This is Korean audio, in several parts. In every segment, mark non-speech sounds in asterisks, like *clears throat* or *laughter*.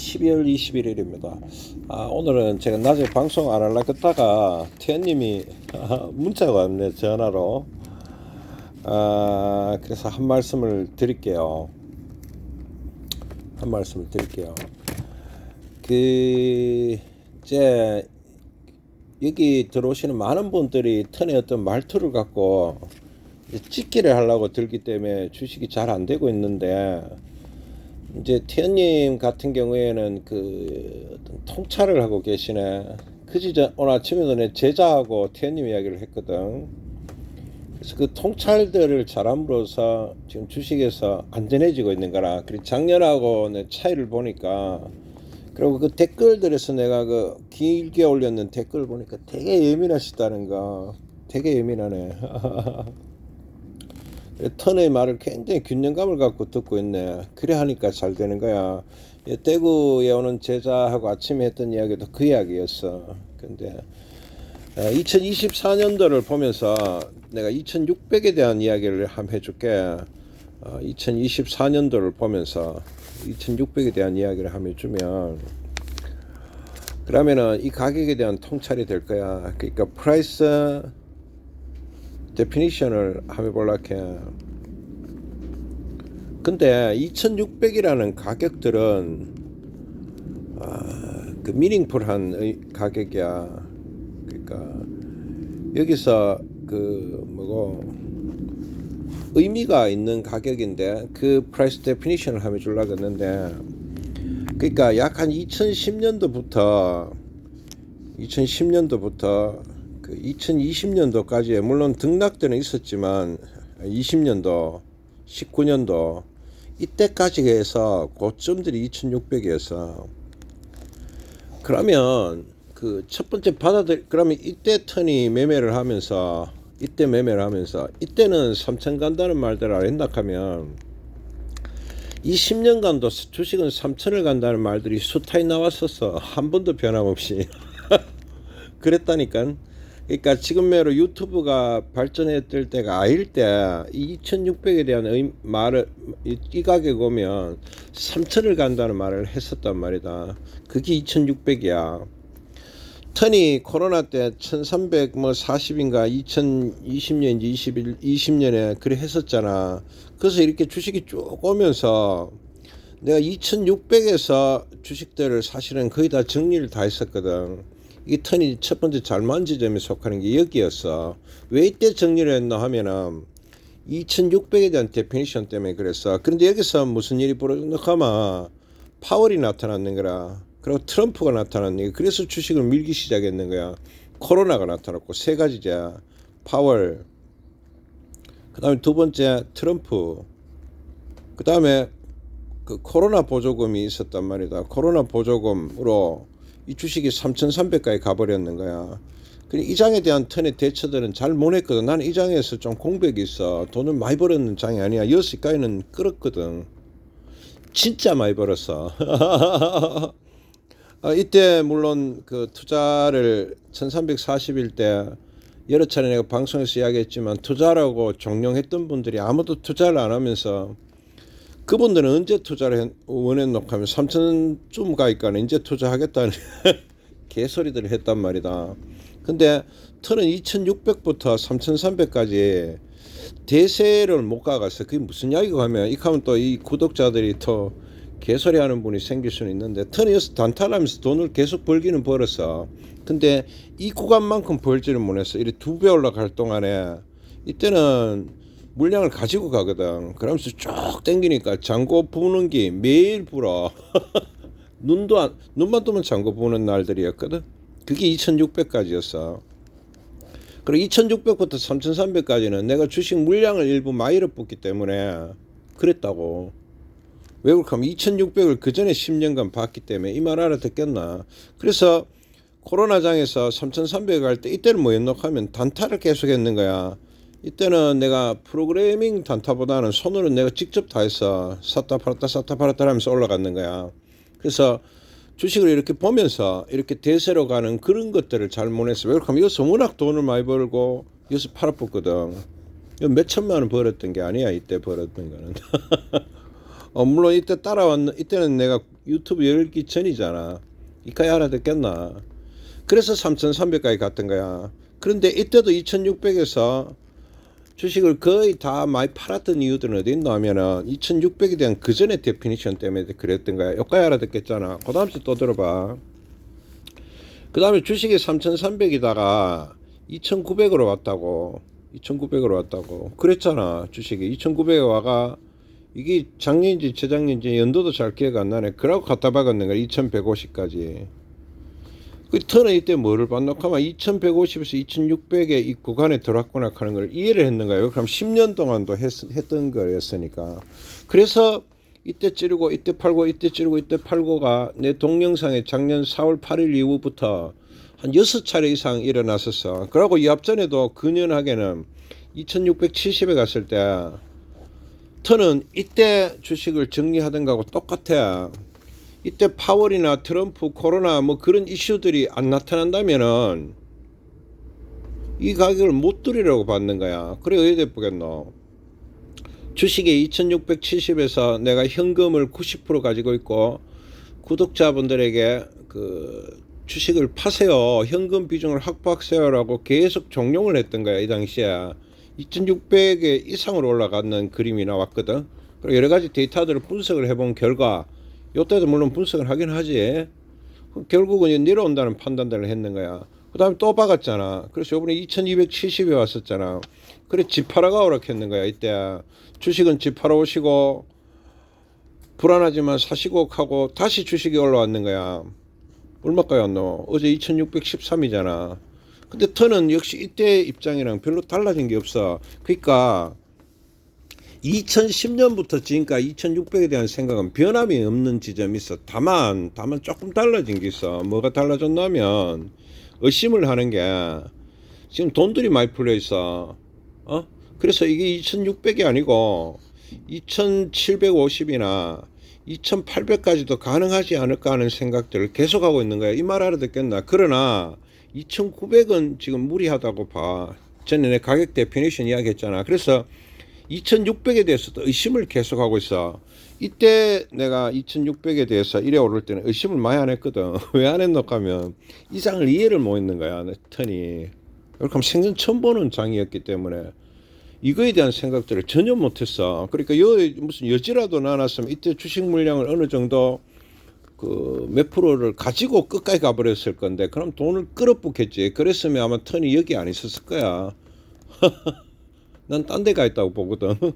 12월 21일입니다. 아, 오늘은 제가 낮에 방송 안 하려고 했다가 태연님이 *laughs* 문자가 왔네 전화로. 아, 그래서 한 말씀을 드릴게요. 한 말씀을 드릴게요. 그 이제 여기 들어오시는 많은 분들이 턴에 어떤 말투를 갖고 찍기를 하려고 들기 때문에 주식이 잘 안 되고 있는데 이제 태연님 같은 경우에는 그 어떤 통찰을 하고 계시네. 그지 전 오늘 아침에도 내 제자하고 태연님 이야기를 했거든. 그래서 그 통찰들을 잘함으로써 지금 주식에서 안전해지고 있는 거라. 그리고 작년하고 내 차이를 보니까 그리고 그 댓글들에서 내가 그 길게 올렸는 댓글 보니까 되게 예민하시다는 거. 되게 예민하네. *laughs* 턴의 말을 굉장히 균형감을 갖고 듣고 있네. 그래 하니까 잘 되는 거야. 예, 대구에 오는 제자하고 아침에 했던 이야기도 그 이야기였어. 근데 2024년도를 보면서 내가 2600에 대한 이야기를 한번 해줄게. 2024년도를 보면서 2600에 대한 이야기를 한번 해주면 그러면은 이 가격에 대한 통찰이 될 거야. 그러니까 프라이스 데피니션을 한번 볼락해. 근데 2,600이라는 가격들은 아, 그 미닝풀한 의- 가격이야. 그러니까 여기서 그 뭐고 의미가 있는 가격인데 그 프라이스 데피니션을 한번 주려고 했는데 그러니까 약 한 2010년도부터 2010년도부터 그 2020년도까지 물론 등락들은 있었지만 20년도, 19년도 이때까지 해서 고점들이 2,600이어서 그러면 그 첫 번째 받아들 그러면 이때 턴이 매매를 하면서 이때 매매를 하면서 이때는 3천 간다는 말들 안 했나 하면 20년간도 주식은 3천을 간다는 말들이 수타이 나왔었어 한 번도 변함없이 *laughs* 그랬다니까 그러니까 지금 매로 유튜브가 발전했을 때가 아닐 때 2,600에 대한 의, 말을 이, 이 가격 오면 3,000을 간다는 말을 했었단 말이다. 그게 2,600이야. 턴이 코로나 때 1,300뭐 40인가 2020년인지 21 20년에 그래 했었잖아. 그래서 이렇게 주식이 쭉 오면서 내가 2,600에서 주식들을 사실은 거의 다 정리를 다 했었거든. 이 턴이 첫 번째 잘만 지점에 속하는 게 여기였어. 왜 이때 정리를 했나 하면은 2600에 대한 데피니션 때문에 그랬어. 그런데 여기서 무슨 일이 벌어졌나 하면 파월이 나타났는 거라. 그리고 트럼프가 나타났는 거야. 그래서 주식을 밀기 시작했는 거야. 코로나가 나타났고 세 가지자. 파월. 그다음에 두 번째 트럼프. 그다음에 그 코로나 보조금이 있었단 말이다. 코로나 보조금으로 이 주식이 3,300까지 가버렸는 거야. 그이 장에 대한 턴의 대처들은 잘 못했거든. 나는 이 장에서 좀 공백이 있어. 돈을 많이 벌었는 장이 아니야. 여기까지는 끌었거든. 진짜 많이 벌었어. *laughs* 아, 이때 물론 그 투자를 1340일 때 여러 차례 내가 방송에서 이야기했지만 투자라고 종용했던 분들이 아무도 투자를 안 하면서 그분들은 언제 투자를 원했노 하면 3천쯤 가니까 이제 투자하겠다는 *laughs* 개소리들을 했단 말이다. 근데 터는 2,600부터 3,300까지 대세를 못 가갔어. 그게 무슨 이야기가 하면 이 하면 또 이 구독자들이 또 개소리 하는 분이 생길 수는 있는데 턴에서 단타하면서 돈을 계속 벌기는 벌었어. 근데 이 구간만큼 벌지를 못했어. 이렇게 두 배 올라갈 동안에 이때는 물량을 가지고 가거든. 그러면서 쭉 땡기니까 장고 부는 게 매일 불어. *laughs* 눈도 안, 눈만 뜨면 장고 부는 날들이었거든. 그게 2,600까지였어. 그리고 2,600부터 3,300까지는 내가 주식 물량을 일부 마이를 뽑기 때문에 그랬다고. 왜 하면 2,600을 그 전에 10년간 봤기 때문에 이 말 알아듣겠나. 그래서 코로나장에서 3,300 갈 때 이때는 뭐였노 하면 단타를 계속 했는 거야. 이때는 내가 프로그래밍 단타보다는 손으로 내가 직접 다 했어. 샀다 팔았다 샀다 팔았다 하면서 올라갔는 거야. 그래서 주식을 이렇게 보면서 이렇게 대세로 가는 그런 것들을 잘 못했어. 왜 그러면 여기서 워낙 돈을 많이 벌고 여기서 팔아먹거든. 몇 천만 원 벌었던 게 아니야 이때 벌었던 거는. *laughs* 어, 물론 이때 따라왔는 이때는 내가 유튜브 열기 전이잖아. 이까지 알아듣겠나? 그래서 3,300까지 갔던 거야. 그런데 이때도 2,600에서 주식을 거의 다 많이 팔았던 이유들은 어디 있나 하면은 2,600에 대한 그 전에 데피니션 때문에 그랬던 거야. 여기까지 알아듣겠잖아. 그 다음 주또 들어봐. 그 다음에 주식이 3,300이다가 2,900으로 왔다고. 2,900으로 왔다고. 그랬잖아. 주식이 2,900에 와가 이게 작년인지 재작년인지 연도도 잘 기억 안 나네. 그러고 갖다 박았는 거야. 2,150까지. 그 턴은 이때 뭐를 반복하면 2,150에서 2,600의 이 구간에 들어왔구나 하는 걸 이해를 했는가요? 그럼 10년 동안도 했, 했던 거였으니까. 그래서 이때 찌르고 이때 팔고 이때 찌르고 이때 팔고가 내 동영상에 작년 4월 8일 이후부터 한 여섯 차례 이상 일어났었어. 그러고 이 앞전에도 근연하게는 2670에 갔을 때 턴은 이때 주식을 정리하던 거하고 똑같아. 이때 파월이나 트럼프, 코로나 뭐 그런 이슈들이 안 나타난다면은 이 가격을 못 들이라고 받는 거야. 그래 어디 보겠노? 주식에 2670에서 내가 현금을 90% 가지고 있고 구독자분들에게 그 주식을 파세요. 현금 비중을 확보하세요라고 계속 종용을 했던 거야. 이 당시에. 2600에 이상으로 올라가는 그림이 나왔거든. 그리고 여러 가지 데이터들을 분석을 해본 결과 요때도 물론 분석을 하긴 하지. 결국은 내려온다는 판단들을 했는 거야. 그 다음에 또 박았잖아. 그래서 요번에 2270에 왔었잖아. 그래, 집 팔아가 오락했는 거야, 이때. 주식은 집 팔아 오시고, 불안하지만 사시고 하고, 다시 주식이 올라왔는 거야. 얼마까지 왔노? 어제 2613이잖아. 근데 터는 역시 이때 입장이랑 별로 달라진 게 없어. 그러니까 2010년부터 지금까지 2600에 대한 생각은 변함이 없는 지점이 있어. 다만, 다만 조금 달라진 게 있어. 뭐가 달라졌냐면, 의심을 하는 게, 지금 돈들이 많이 풀려 있어. 어? 그래서 이게 2600이 아니고, 2750이나 2800까지도 가능하지 않을까 하는 생각들을 계속하고 있는 거야. 이 말 알아듣겠나? 그러나, 2,900은 지금 무리하다고 봐. 전에 내 가격 데피니션 이야기 했잖아. 그래서 2,600에 대해서도 의심을 계속하고 있어. 이때 내가 2,600에 대해서 이래 오를 때는 의심을 많이 안 했거든. *laughs* 왜 안 했노 하면 이장을 이해를 못 했는 거야. 내 턴이. 하면 생전 처음 보는 장이었기 때문에 이거에 대한 생각들을 전혀 못 했어. 그러니까 여 무슨 여지라도 나눴으면 이때 주식 물량을 어느 정도 그 몇 프로를 가지고 끝까지 가버렸을 건데 그럼 돈을 끌어붙겠지. 그랬으면 아마 턴이 여기 안 있었을 거야. *laughs* 난 딴 데 가 있다고 보거든. *laughs*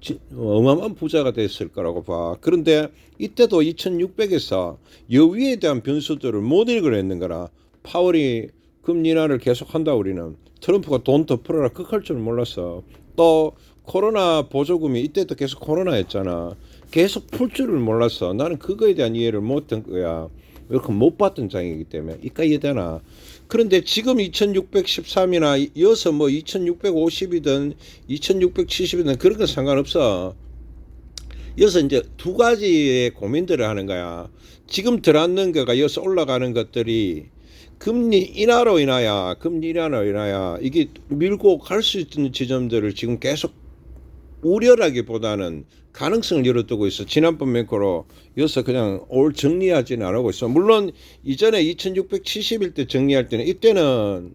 지- 어마어마한 부자가 됐을 거라고 봐. 그런데 이때도 2600에서 여위에 대한 변수들을 못 읽어냈는 거라. 파월이 금리 인하를 계속한다 우리는. 트럼프가 돈 더 풀어라 그할 줄 몰랐어. 또 코로나 보조금이 이때도 계속 코로나였잖아. 계속 풀 줄을 몰랐어. 나는 그거에 대한 이해를 못한 거야. 이렇게 못 봤던 장이기 때문에 이까 이해되나? 그런데 지금 2613이나 이어서 뭐 2650이든 2670이든 그런 건 상관없어. 이어서 이제 두 가지의 고민들을 하는 거야. 지금 들어앉는 거가 이어서 올라가는 것들이 금리 인하로 인하여 금리 인하로 인하여 이게 밀고 갈 수 있는 지점들을 지금 계속 우려라기보다는 가능성을 열어두고 있어. 지난번 맹코로 여기서 그냥 올 정리하지는 않고 있어. 물론 이전에 2670일 때 정리할 때는 이때는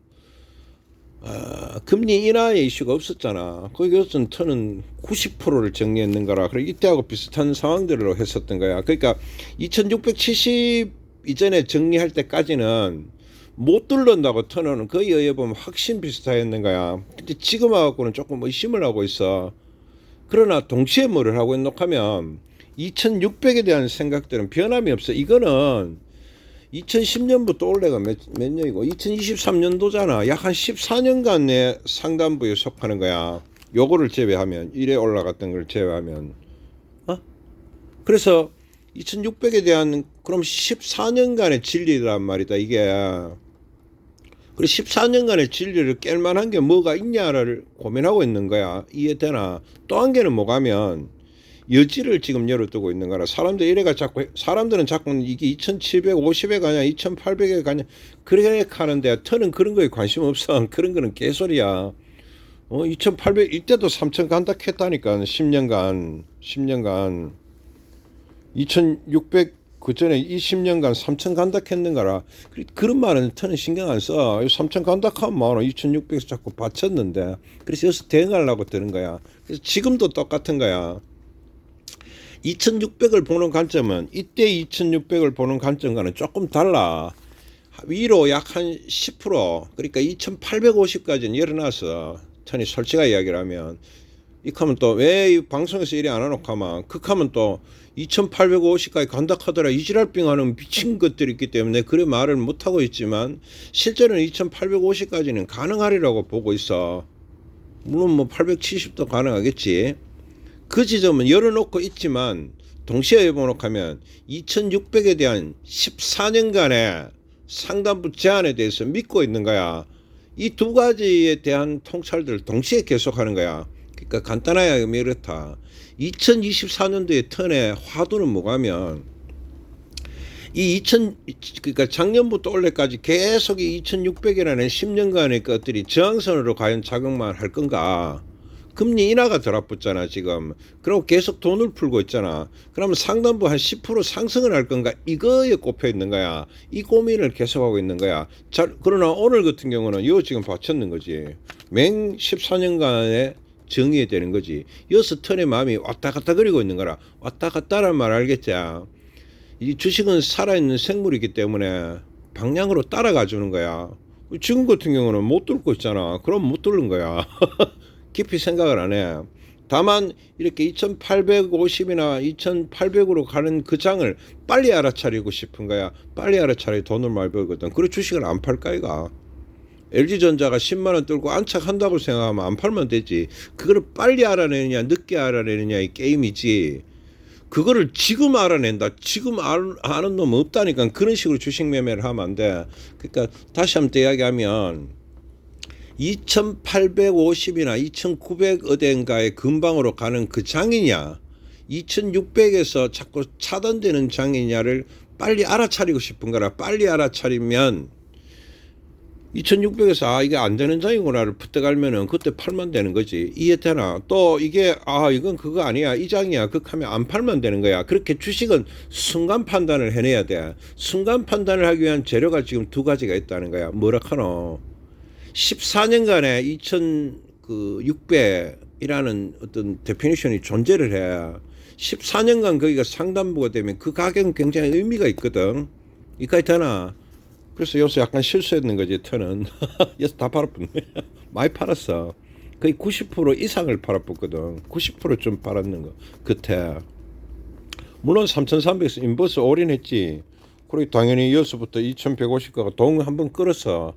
아, 금리 인하의 이슈가 없었잖아. 거기서는 터는 90%를 정리했는 거라. 그래 이때하고 비슷한 상황들로 했었던 거야. 그러니까 2670 이전에 정리할 때까지는 못 뚫는다고 터는 거의 의해 보면 확신 비슷하였는 거야. 근데 지금 하고는 조금 의심을 하고 있어. 그러나 동시에 뭐를 하고 있노 하면 2600에 대한 생각들은 변함이 없어. 이거는 2010년부터 올해가 몇, 몇 년이고 2023년도잖아. 약 한 14년간 내 상단부에 속하는 거야. 요거를 제외하면 이래 올라갔던 걸 제외하면 어? 그래서 2600에 대한 그럼 14년간의 진리란 말이다. 이게 그리고 14년간의 진리를 깰 만한 게 뭐가 있냐를 고민하고 있는 거야. 이해되나? 또 한 개는 뭐가면 여지를 지금 열어두고 있는 거라. 사람들 이래가 자꾸 사람들은 자꾸 이게 2,750에 가냐, 2,800에 가냐 그렇게 하는데 터는 그런 거에 관심 없어. *laughs* 그런 거는 개소리야. 어, 2,800 이때도 3,000 간다 했다니까 10년간 10년간 2600 그 전에 20년간 3천 간닥 했는가라. 그- 그런 말은 터는 신경 안 써. 3천 간닥하면 뭐하노 2600에서 자꾸 받쳤는데 그래서 여기서 대응하려고 드는 거야. 그래서 지금도 똑같은 거야. 2600을 보는 관점은 이때 2600을 보는 관점과는 조금 달라. 위로 약 한 10% 그러니까 2850까지는 열어놨어 턴이 솔직하게 이야기를 하면. 이하면 또 왜 방송에서 이리 안 해놓고 하면 극하면 또 2850까지 간다 하더라 이지랄빙 하는 미친 것들이 있기 때문에 그래 말을 못하고 있지만 실제로는 2850까지는 가능하리라고 보고 있어. 물론 뭐 870도 가능하겠지. 그 지점은 열어놓고 있지만 동시에 하면 2600에 대한 14년간의 상단부 제한에 대해서 믿고 있는 거야. 이 두 가지에 대한 통찰들을 동시에 계속하는 거야 그러니까 간단하게 하면 이렇다 2024년도의 턴의 화두는 뭐가면 이 2000, 그러니까 작년부터 올해까지 계속 이 2600이라는 10년간의 것들이 저항선으로 과연 작용만 할 건가? 금리 인하가 들어붙잖아 지금. 그리고 계속 돈을 풀고 있잖아. 그러면 상단부 한 10% 상승을 할 건가? 이거에 꼽혀 있는 거야. 이 고민을 계속하고 있는 거야. 자, 그러나 오늘 같은 경우는 요 지금 받쳤는 거지. 맹 14년간의 정의에 되는 거지. 여기서 턴의 마음이 왔다 갔다 그리고 있는 거라. 왔다 갔다란 말 알겠지? 이 주식은 살아있는 생물이기 때문에 방향으로 따라가 주는 거야. 지금 같은 경우는 못 뚫고 있잖아. 그럼 못 뚫는 거야. *laughs* 깊이 생각을 안 해. 다만 이렇게 2850이나 2800으로 가는 그 장을 빨리 알아차리고 싶은 거야. 빨리 알아차리 돈을 많이 벌거든. 그래 주식을 안 팔까 이가. LG전자가 10만 원 뚫고 안착한다고 생각하면 안 팔면 되지. 그거를 빨리 알아내느냐 늦게 알아내느냐 이 게임이지. 그거를 지금 알아낸다. 지금 알, 아는 놈 없다니까 그런 식으로 주식 매매를 하면 안 돼. 그러니까 다시 한번 또 이야기하면 2850이나 2900 어딘가의 근방으로 가는 그 장이냐 2600에서 자꾸 차단되는 장이냐를 빨리 알아차리고 싶은 거라 빨리 알아차리면 2600에서 아 이게 안 되는 장이구나를 푸떡 알면은 그때 팔면 되는 거지. 이해되나 또 이게 아 이건 그거 아니야. 이 장이야. 그 하면 안 팔면 되는 거야. 그렇게 주식은 순간 판단을 해내야 돼. 순간 판단을 하기 위한 재료가 지금 두 가지가 있다는 거야. 뭐라 카노? 14년간에 2600이라는 어떤 데피니션이 존재를 해. 14년간 거기가 상단부가 되면 그 가격은 굉장히 의미가 있거든. 이까지 되나 그래서 여기서 약간 실수했는 거지 터는. *laughs* 여기서 다 팔아붙네 *laughs* 많이 팔았어. 거의 90% 이상을 팔아붙거든. 90%좀 팔았는 거 그때. 물론 3,300에서 인버스 올인했지. 그리고 당연히 여기서부터 2,150가가 동 한번 끌었어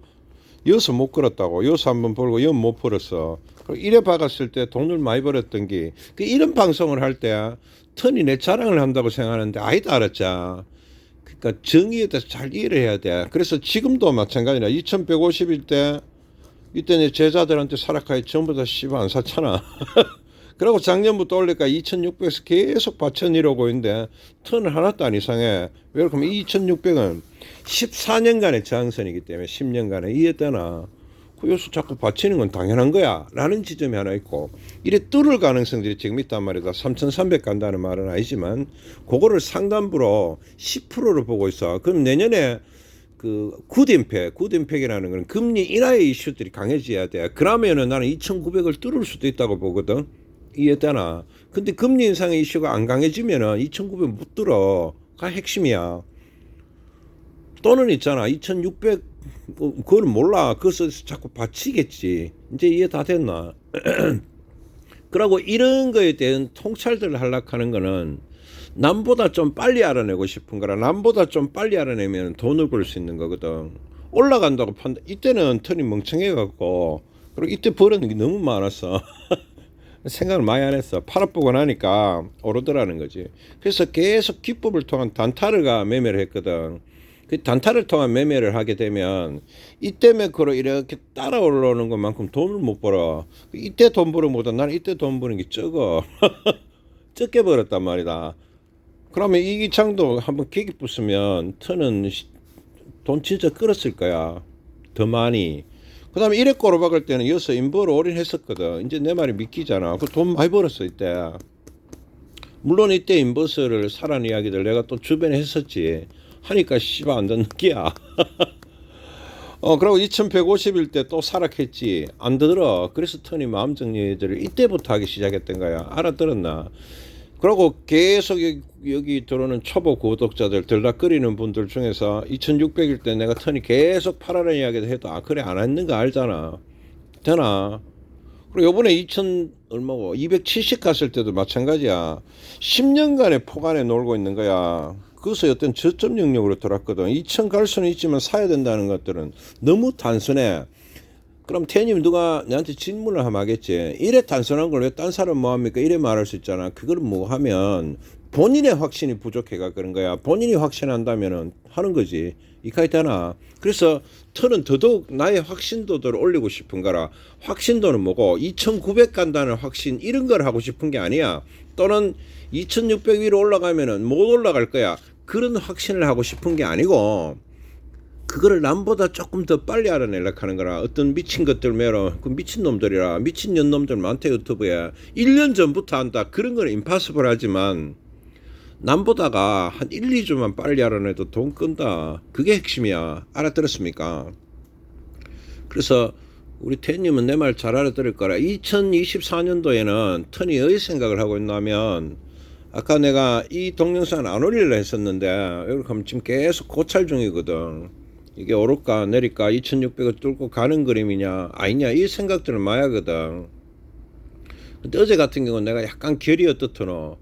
여기서 못 끌었다고. 여기서 한번 벌고 여기 못 벌었어. 그리고 이래 박았을 때 돈을 많이 벌었던 게 그 이런 방송을 할 때 턴이 내 자랑을 한다고 생각하는데 아니다 알았자 그러니까 정의에 대해서 잘 이해를 해야 돼. 그래서 지금도 마찬가지라 2150일 때 이때 내 제자들한테 사락하에 전부 다 씨발 안 샀잖아. *laughs* 그리고 작년부터 올리니까 2600에서 계속 받쳐 이러고 있는데 턴을 하나도 안 이상해. 왜 그러면 2600은 14년간의 저항선이기 때문에 10년간에 이해되나? 그 요소 자꾸 받치는 건 당연한 거야. 라는 지점이 하나 있고, 이래 뚫을 가능성들이 지금 있단 말이다. 3,300 간다는 말은 아니지만, 그거를 상단부로 10%를 보고 있어. 그럼 내년에 그 굿임팩, 굿임팩이라는 건 금리 인하의 이슈들이 강해져야 돼. 그러면은 나는 2,900을 뚫을 수도 있다고 보거든. 이해되나? 근데 금리 인상의 이슈가 안 강해지면은 2,900못 뚫어. 가 핵심이야. 또는 있잖아. 2,600 뭐, 그걸 몰라. 그것을 자꾸 받치겠지. 이제 이해 다 됐나? *clears throat* 그러고 이런 거에 대한 통찰들을 하락하는 거는 남보다 좀 빨리 알아내고 싶은 거라 남보다 좀 빨리 알아내면 돈을 벌 수 있는 거거든. 올라간다고 판단. 이때는 턴이 멍청해 갖고 그리고 이때 벌었는 게 너무 많았어. *laughs* 생각을 많이 안 했어. 팔아보고 나니까 오르더라는 거지. 그래서 계속 기법을 통한 단타르가 매매를 했거든. 그 단타를 통한 매매를 하게 되면 이때 매크로 이렇게 따라 올라오는 것만큼 돈을 못 벌어. 이때 돈 것보다 나는 이때 돈 버는 게 적어. *laughs* 적게 벌었단 말이다. 그러면 이기창도 한번 계기 부수면 터는 시- 돈 진짜 끌었을 거야. 더 많이. 그 다음에 이래 꼬로 박을 때는 여기서 인버를 올인했었거든. 이제 내 말이 믿기잖아. 그 돈 많이 벌었어, 이때. 물론 이때 인버스를 사라는 이야기들 내가 또 주변에 했었지. 하니까 씨발 안 듣는 게야. *laughs* 어, 그리고 2150일 때 또 사락했지. 안 들어. 그래서 터니 마음 정리들을 이때부터 하기 시작했던 거야. 알아들었나? 그리고 계속 여기, 여기 들어오는 초보 구독자들 들락거리는 분들 중에서 2600일 때 내가 터니 계속 팔아라는 이야기도 해도 아 그래 안 했는 거 알잖아. 되나? 그리고 요번에 2000 얼마고 270 갔을 때도 마찬가지야. 10년간의 포간에 놀고 있는 거야. 그것이 어떤 저점 영역으로 돌았거든. 2000갈 수는 있지만 사야 된다는 것들은 너무 단순해. 그럼 태님 누가 내한테 질문을 하면 하겠지. 이래 단순한 걸 왜 딴 사람 뭐 합니까? 이래 말할 수 있잖아. 그걸 뭐 하면 본인의 확신이 부족해가 그런 거야. 본인이 확신한다면은 하는 거지. 되나? 그래서 턴은 더더욱 나의 확신도를 올리고 싶은 거라. 확신도는 뭐고 2,900 간다는 확신 이런 걸 하고 싶은 게 아니야. 또는 2,600 위로 올라가면은 못 올라갈 거야. 그런 확신을 하고 싶은 게 아니고 그거를 남보다 조금 더 빨리 알아내려고 하는 거라 어떤 미친 것들 매로 그 미친 놈들이라 미친 년놈들 많대 유튜브에. 1년 전부터 한다. 그런 건 임파서블 하지만 남보다가 한 1, 2주만 빨리 알아내도 돈 끈다. 그게 핵심이야. 알아들었습니까? 그래서 우리 태님은 내 말 잘 알아들을 거라. 2024년도에는 턴이 어디 생각을 하고 있냐면 아까 내가 이 동영상 안 올리려 했었는데 이렇게 하면 지금 계속 고찰 중이거든. 이게 오를까 내릴까 2600을 뚫고 가는 그림이냐 아니냐 이 생각들을 하거든. 근데 어제 같은 경우는 내가 약간 결이 어떻더노?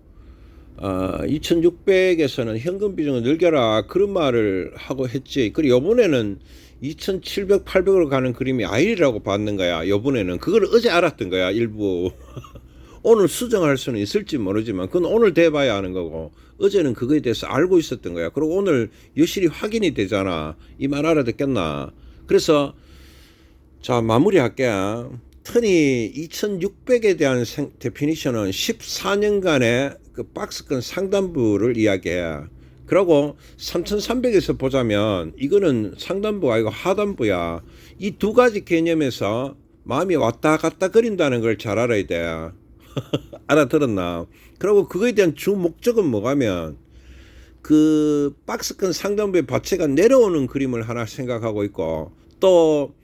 아, 2600에서는 현금 비중을 늘려라 그런 말을 하고 했지. 그리고 요번에는 2700, 800으로 가는 그림이 아니라고 봤는 거야 요번에는. 그걸 어제 알았던 거야 일부 *laughs* 오늘 수정할 수는 있을지 모르지만 그건 오늘 돼봐야 하는 거고 어제는 그거에 대해서 알고 있었던 거야. 그리고 오늘 여실히 확인이 되잖아. 이 말 알아듣겠나? 그래서 자 마무리할게. 턴이 2600에 대한 생, 데피니션은 14년간의 그 박스권 상단부를 이야기해. 그리고 3300에서 보자면 이거는 상단부가 아니고 하단부야. 이 두 가지 개념에서 마음이 왔다 갔다 거린다는 걸 잘 알아야 돼. *laughs* 알아들었나? 그리고 그거에 대한 주 목적은 뭐가면 그 박스권 상단부의 바체가 내려오는 그림을 하나 생각하고 있고 또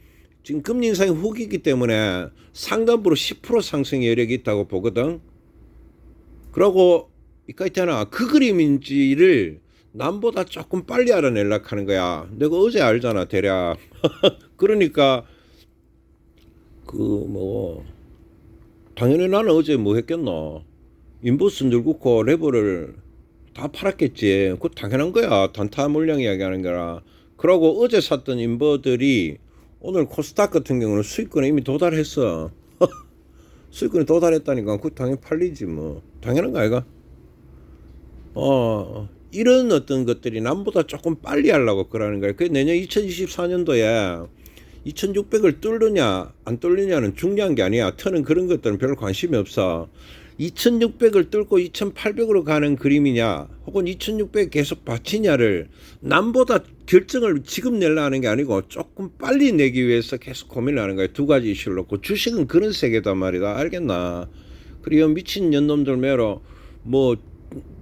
지금 금리 인상이 후기이기 때문에 상단부로 10% 상승의 여력이 있다고 보거든. 그러고 이까 있잖아. 그 그림인지를 남보다 조금 빨리 알아내려고 하는 거야. 내가 어제 알잖아, 대략. *laughs* 그러니까 그뭐 당연히 나는 어제 뭐 했겠노. 인버스 늘고코 레버를 다 팔았겠지. 그거 당연한 거야. 단타 물량 이야기하는 거라. 그러고 어제 샀던 인버들이 오늘 코스닥 같은 경우는 수익권에 이미 도달했어. *laughs* 수익권에 도달했다니까. 그거 당연히 팔리지 뭐. 당연한 거 아이가? 어, 이런 어떤 것들이 남보다 조금 빨리 하려고 그러는 거야. 그 내년 2024년도에 2600을 뚫느냐 안 뚫느냐는 중요한 게 아니야. 터는 그런 것들은 별로 관심이 없어. 2600을 뚫고 2800으로 가는 그림이냐 혹은 2600 계속 받치냐를 남보다 결정을 지금 내려 하는 게 아니고 조금 빨리 내기 위해서 계속 고민을 하는 거야. 두 가지 이슈를 놓고 주식은 그런 세계단 말이다. 알겠나? 그리고 미친 년놈들 매로 뭐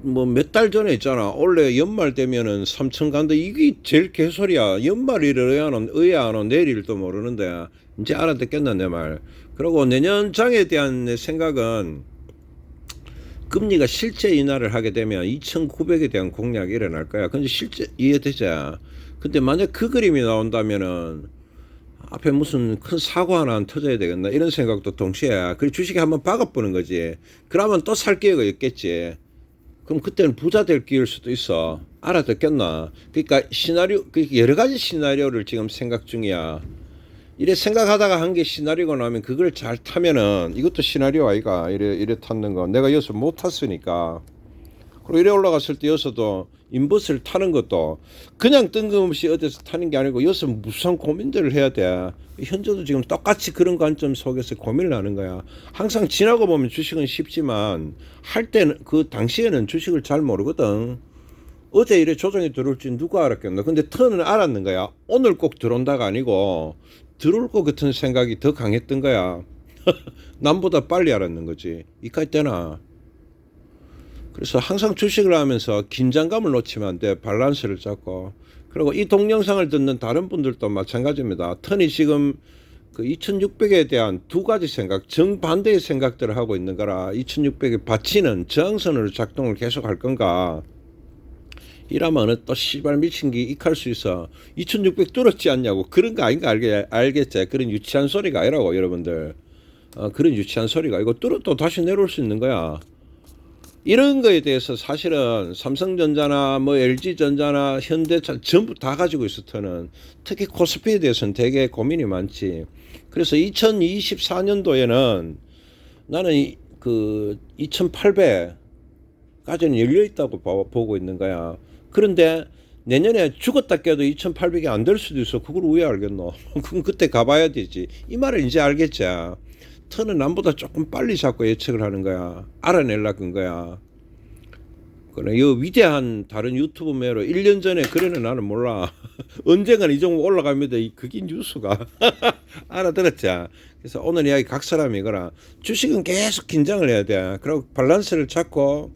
뭐 몇 달 전에 있잖아. 원래 연말 되면은 삼천 간다. 이게 제일 개소리야. 의하노, 의하노 내일도 모르는데 이제 알아듣겠나 내 말. 그리고 내년 장에 대한 내 생각은 금리가 실제 인하를 하게 되면 2,900에 대한 공략이 일어날 거야. 근데 실제 이해되자. 근데 만약 그 그림이 나온다면은 앞에 무슨 큰 사고 하나 안 터져야 되겠나 이런 생각도 동시에 그 주식에 한번 박아보는 거지. 그러면 또 살 기회가 있겠지. 그럼 그때는 부자 될 기회일 수도 있어. 알아듣겠나? 그러니까 시나리오, 그 여러 가지 시나리오를 지금 생각 중이야. 이래 생각하다가 한 게 시나리오가 나오면 그걸 잘 타면은 이것도 시나리오 아이가 이래 이래 탔는 거 내가 여기서 못 탔으니까 그리고 이래 올라갔을 때 여기서도 인버스를 타는 것도 그냥 뜬금없이 어디서 타는 게 아니고 여기서 무슨 고민들을 해야 돼 현재도 지금 똑같이 그런 관점 속에서 고민을 하는 거야 항상 지나고 보면 주식은 쉽지만 할 때는 그 당시에는 주식을 잘 모르거든 어제 이래 조정이 들어올 줄 누가 알았겠나 근데 턴은 알았는 거야 오늘 꼭 들어온다가 아니고 들어올 것 같은 생각이 더 강했던 거야. *laughs* 남보다 빨리 알았는 거지. 이까지 되나. 그래서 항상 주식을 하면서 긴장감을 놓치면 안 돼. 밸런스를 잡고. 그리고 이 동영상을 듣는 다른 분들도 마찬가지입니다. 턴이 지금 그 2600에 대한 두 가지 생각, 정반대의 생각들을 하고 있는 거라 2600에 받치는 저항선으로 작동을 계속 할 건가. 이러면은 또 씨발 미친 게 익할 수 있어. 2600 뚫었지 않냐고. 그런 거 아닌가 알게, 알겠지. 그런 유치한 소리가 아니라고, 여러분들. 어, 그런 유치한 소리가. 이거 뚫어도 다시 내려올 수 있는 거야. 이런 거에 대해서 사실은 삼성전자나 뭐 LG전자나 현대차 전부 다 가지고 터는 특히 코스피에 대해서는 되게 고민이 많지. 그래서 2024년도에는 나는 이- 그 2800까지는 열려 있다고 보- 보고 있는 거야. 그런데 내년에 죽었다 깨도 2800이 안 될 수도 있어. 그걸 왜 알겠노? *laughs* 그럼 그때 가봐야 되지. 이 말을 이제 알겠지. 턴은 남보다 조금 빨리 잡고 예측을 하는 거야. 한 거야. 그래, 이 위대한 다른 유튜브 매로 1년 전에 그래는 나는 몰라. *laughs* 언젠간 이 정도 올라갑니다. 이 그게 뉴스가. *laughs* 알아들었지? 그래서 오늘 이야기 각 사람이 이거라. 주식은 계속 긴장을 해야 돼. 그리고 밸런스를 찾고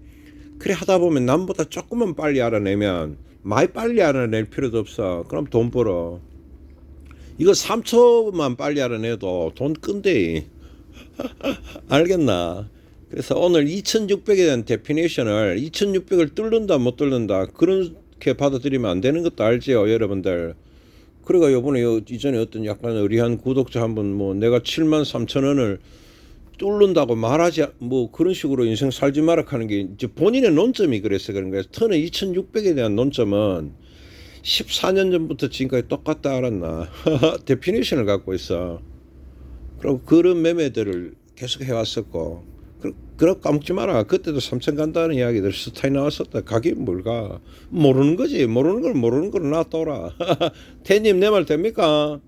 그래 하다 보면 남보다 조금만 빨리 알아내면 많이 빨리 알아낼 필요도 없어. 그럼 돈 벌어. 이거 3초만 빨리 알아내도 돈 끈대. *laughs* 알겠나? 그래서 오늘 2600에 대한 데피니션을 2600을 뚫는다 못 뚫는다 그렇게 받아들이면 안 되는 것도 알지요 여러분들. 그래가 요번에 요 이전에 어떤 약간 의리한 구독자 한 분 뭐 내가 7만 3천 원을 뚫는다고 말하지 뭐 그런 식으로 인생 살지 마라 하는 게 이제 본인의 논점이 그래서 그런 거예요. 터는 2600에 대한 논점은 14년 전부터 지금까지 똑같다 알았나? *laughs* 데피니션을 갖고 있어 그리고 그런 매매들을 계속 해왔었고 그, 그렇게 까먹지 마라 그때도 삼천 간다는 이야기들 스타일 나왔었다 가긴 뭘가 모르는 거지 모르는 걸 모르는 걸 놔둬라 *laughs* 태님 내 말 됩니까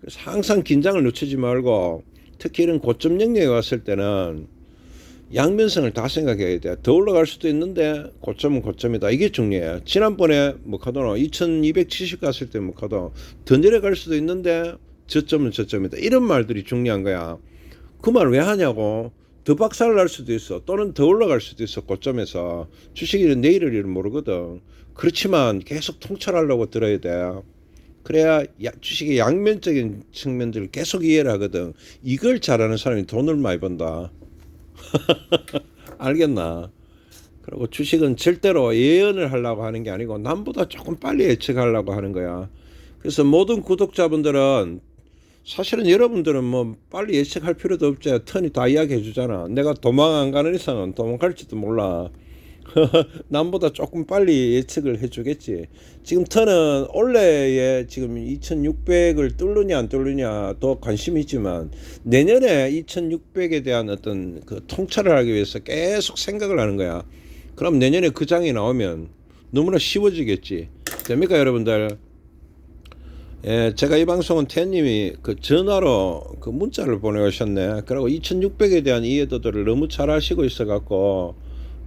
그래서 항상 긴장을 늦추지 말고 특히 이런 고점 영역에 왔을 때는 양면성을 다 생각해야 돼. 더 올라갈 수도 있는데 고점은 고점이다. 이게 중요해. 지난번에 뭐 카도노 2270 갔을 때 뭐 카도 더 내려갈 수도 있는데 저점은 저점이다. 이런 말들이 중요한 거야. 그 말 왜 하냐고. 더 박살 날 수도 있어. 또는 더 올라갈 수도 있어. 고점에서. 주식일은 내일을 일은 모르거든. 그렇지만 계속 통찰하려고 들어야 돼. 그래야 야- 주식의 양면적인 측면들을 계속 이해를 하거든. 이걸 잘하는 사람이 돈을 많이 번다. *laughs* 알겠나? 그리고 주식은 절대로 예언을 하려고 하는 게 아니고 남보다 조금 빨리 예측하려고 하는 거야. 그래서 모든 구독자분들은 사실은 여러분들은 뭐 빨리 예측할 필요도 없지. 턴이 다 이야기해 주잖아. 내가 도망 안 가는 이상은 도망갈지도 몰라. *laughs* 남보다 조금 빨리 예측을 해주겠지. 지금 턴은 올해에 지금 2,600을 뚫느냐 안 뚫느냐 더 관심이 있지만 내년에 2,600에 대한 어떤 그 통찰을 하기 위해서 계속 생각을 하는 거야. 그럼 내년에 그 장이 나오면 너무나 쉬워지겠지. 됩니까 여러분들? 예, 제가 이 방송은 태님이 그 전화로 그 문자를 보내오셨네. 그리고 2,600에 대한 이해도들을 너무 잘 아시고 있어갖고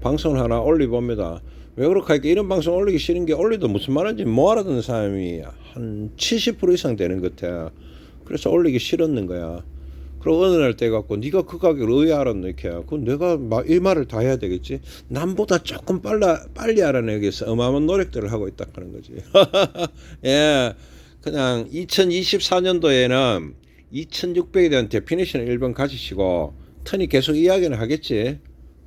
방송을 하나 올리봅니다. 왜 그렇게 하니까 이런 방송 올리기 싫은 게 올리도 무슨 말인지 못 알아듣는 사람이 한 70% 이상 되는 것 같아. 그래서 올리기 싫었는 거야. 그리고 어느 날 돼갖고 네가 그 가격을 왜 알았노 이렇게. 그 내가 막 이 말을 다 해야 되겠지. 남보다 조금 빨라 빨리 알아내기 위해서 어마어마한 노력들을 하고 있다 하는 거지. *laughs* 예. 그냥 2024년도에는 2600에 대한 데피니션을 1번 가지시고 턴이 계속 이야기는 하겠지.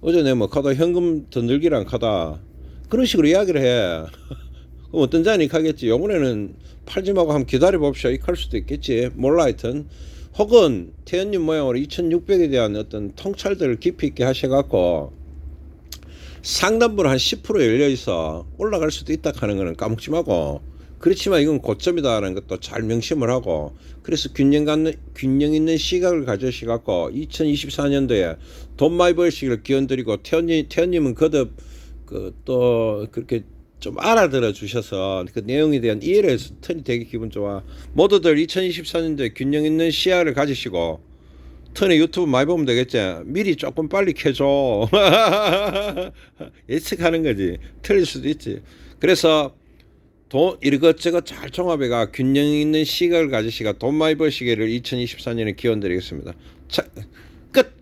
어제 내뭐 카다 현금 더 늘기란 카다. 그런 식으로 이야기를 해. *laughs* 그럼 어떤 자니 하겠지. 요번에는 팔지 말고 한번 기다려 봅시다. 이할 수도 있겠지. 몰라 하여튼. 혹은 태연님 모양으로 2600에 대한 어떤 통찰들을 깊이 있게 하셔갖고 상단부는 한10% 열려 있어. 올라갈 수도 있다 하는 거는 까먹지 말고. 그렇지만 이건 고점이다라는 것도 잘 명심을 하고 그래서 균형 갖는 균형 있는 시각을 가져시갖고 2024년도에 돈 많이 벌시기를 기원드리고 태연님 태연님은 거듭 그 또 그렇게 좀 알아들어 주셔서 그 내용에 대한 이해를 해서 턴이 되게 기분 좋아. 모두들 2024년도에 균형 있는 시야를 가지시고 턴에 유튜브 많이 보면 되겠지. 미리 조금 빨리 켜줘. *laughs* 예측하는 거지. 틀릴 수도 있지. 그래서 돈 이것저것 잘 종합해가 균형 있는 시각을 가지시가 돈 많이 벌시기를 2024년에 기원드리겠습니다. 자, 끝.